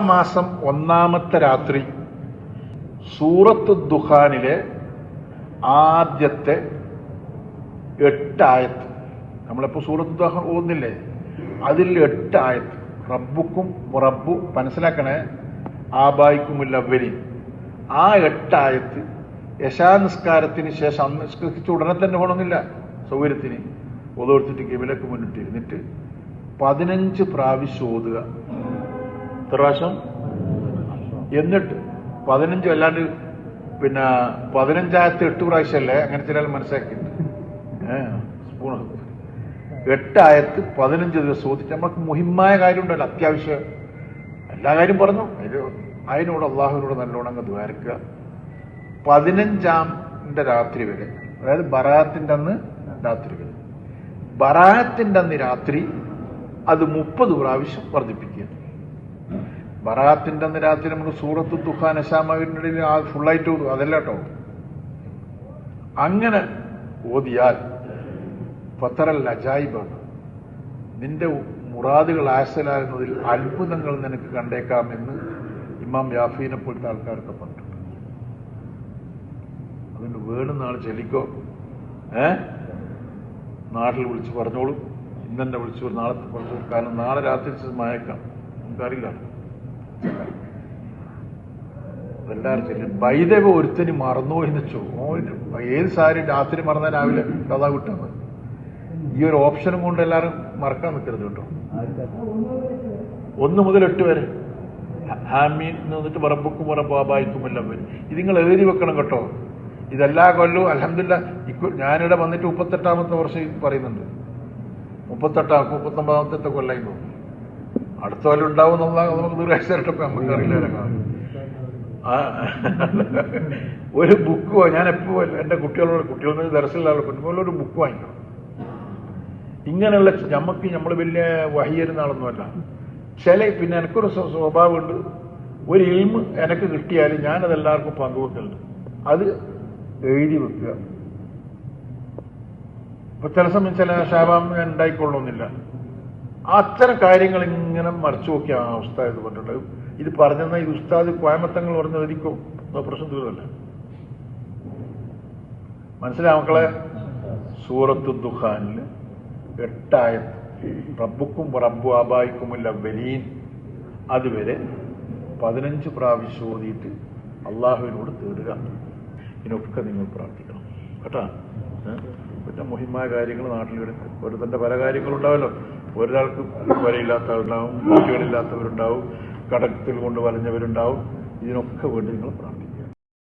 മാസം ഒന്നാമത്തെ രാത്രി സൂറത്ത് ദുഹാനിലെ ആദ്യത്തെ എട്ടായത്ത്. നമ്മളിപ്പോൾ സൂറത്ത് ദുഹാൻ ഓന്നില്ലേ അതിൽ എട്ടായത്ത്. റബ്ബുക്കും റബ്ബു മനസ്സിലാക്കണേ? ആബായിക്കുമില്ല വരി ആ എട്ടായത്ത് യശാനിസ്കാരത്തിന് ശേഷം അന്ന് നിസ്കരിച്ച് ഉടനെ തന്നെ പോകണമെന്നില്ല സൗകര്യത്തിന്. ഓതോർത്തിട്ട് കിവിലക്ക് മുന്നിട്ട് ഇരുന്നിട്ട് പതിനഞ്ച് പ്രാവശ്യം ഓതുക. എത്ര പ്രാവശ്യം എന്നിട്ട് പതിനഞ്ചും അല്ലാണ്ട് പിന്നെ പതിനഞ്ചായിരത്തി എട്ട് പ്രാവശ്യമല്ലേ? അങ്ങനെ ചില മനസ്സിലാക്കിയിട്ടുണ്ട്. എട്ടായിരത്തി പതിനഞ്ച് ദിവസം ഓതിച്ച് നമുക്ക് മുഹിമായ കാര്യം ഉണ്ടല്ലോ അത്യാവശ്യം. എല്ലാ കാര്യം പറഞ്ഞു. അതിന് അതിനോട് അള്ളാഹുവിനോട് നല്ലോണം അങ്ങ് ദ്വാരക്കുക. പതിനഞ്ചാമിന്റെ രാത്രി വരെ അതായത് ബറാത്തിന്റെ അന്ന് രാത്രി വരെ. ബറാത്തിന്റെ അന്ന് രാത്രി അത് മുപ്പത് പ്രാവശ്യം വർദ്ധിപ്പിക്കുക. ബറാത്തിന്റെ അന്ന് രാത്രി നമ്മൾ സൂറത്ത് ദുഃഖാൻ ഇടയിൽ ആ ഫുള്ളായിട്ട് ഓതും അതല്ല കേട്ടോ. അങ്ങനെ ഓതിയാൽ പത്തറൽ അജായിബാണ് നിന്റെ മുറാദുകൾ ആശലാകുന്നതിൽ അത്ഭുതങ്ങൾ നിനക്ക് കണ്ടേക്കാം എന്ന് ഇമാം യാഫീനെ പോലത്തെ ആൾക്കാരൊക്കെ പറഞ്ഞിട്ടുണ്ട് അതുകൊണ്ട് വേണമെന്ന ആൾ ചെല്ലിക്കോ. ഏ? നാട്ടിൽ വിളിച്ച് പറഞ്ഞോളൂ. ഇന്നെ വിളിച്ചു നാളെ പറഞ്ഞു കാരണം നാളെ രാത്രി മയക്കാം. നമുക്കറിയില്ല. എല്ലാവരും ചെല്ലും വൈദവ ഒരുത്തന് മറന്നു എന്ന് ഓന് ഏത് സാരി രാത്രി മറന്നാൽ രാവിലെ കഥ കിട്ടാൻ മതി ഈ ഒരു ഓപ്ഷനും കൊണ്ട് എല്ലാവരും മറക്കാൻ നിൽക്കരുത് കേട്ടോ. ഒന്ന് മുതൽ എട്ട് വരെ. ഹാമീൻ എന്ന് വന്നിട്ട് പറമ്പുക്കും പറമ്പാബായിക്കും എല്ലാം വരും. ഇത് നിങ്ങൾ എഴുതി വെക്കണം കേട്ടോ. ഇതെല്ലാ കൊല്ലവും അലഹമില്ല ഞാനിവിടെ വന്നിട്ട് മുപ്പത്തെട്ടാമത്തെ വർഷം പറയുന്നുണ്ട്. മുപ്പത്തെട്ടാം മുപ്പത്തൊമ്പതാമത്തെ കൊല്ലായി തോന്നുന്നു അടുത്ത കൊല്ലം ഉണ്ടാവും എന്നുള്ള നമുക്ക് ദീർഘാഴ്ച നമുക്കറിയില്ല ആ ഒരു ബുക്ക് ഞാൻ എപ്പോഴും എന്റെ കുട്ടികളോട് കുട്ടികളൊന്നും ദർശനമില്ലാതെ ഒരു ബുക്ക് വാങ്ങിക്കണം. ഇങ്ങനെയുള്ള നമുക്ക് നമ്മൾ വലിയ വഹിയരുന്ന ആളൊന്നുമല്ല ചില പിന്നെ എനിക്കൊരു സ്വ- സ്വഭാവമുണ്ട്. ഒരു ഇൽമ് എനിക്ക് കിട്ടിയാൽ ഞാനത് എല്ലാവർക്കും പങ്കുവെക്കലുണ്ട്. അത് എഴുതി വെക്കുക. ഇപ്പൊ ചില സമയം ചില ശാപം ഉണ്ടായിക്കൊള്ളണമെന്നില്ല. അത്തരം കാര്യങ്ങൾ ഇങ്ങനെ മറച്ചു നോക്കിയ ആ ഉസ്താദ് പറഞ്ഞിട്ടുണ്ട് ഇത് പറഞ്ഞെന്നാൽ ഈ ഉസ്താദ് കോയമത്തങ്ങൾ പറഞ്ഞതായിരിക്കും പ്രശ്നം തീർന്നല്ല. മനസ്സിലായ മക്കളെ? സൂറത്ത് ദുഖാനിൽ എട്ടായ റബ്ബുക്കും റബ്ബു ആബായിക്കുമില്ല ബലീൻ അതുവരെ പതിനഞ്ച് പ്രാവശ്യം ഓതിയിട്ട് അള്ളാഹുവിനോട് തേടുക. ഇതിനൊക്കെ നിങ്ങൾ പ്രാർത്ഥിക്കണം. കേട്ടാ? പിന്നെ മുഹിമായ കാര്യങ്ങൾ നാട്ടിൽ തന്റെ പല കാര്യങ്ങളുണ്ടാവല്ലോ. ഒരാൾക്ക് വരയില്ലാത്തവരുണ്ടാവും കുട്ടികളില്ലാത്തവരുണ്ടാവും കടത്തിൽ കൊണ്ട് വലഞ്ഞവരുണ്ടാവും. ഇതിനൊക്കെ വേണ്ടി നിങ്ങൾ പ്രാർത്ഥിക്കുക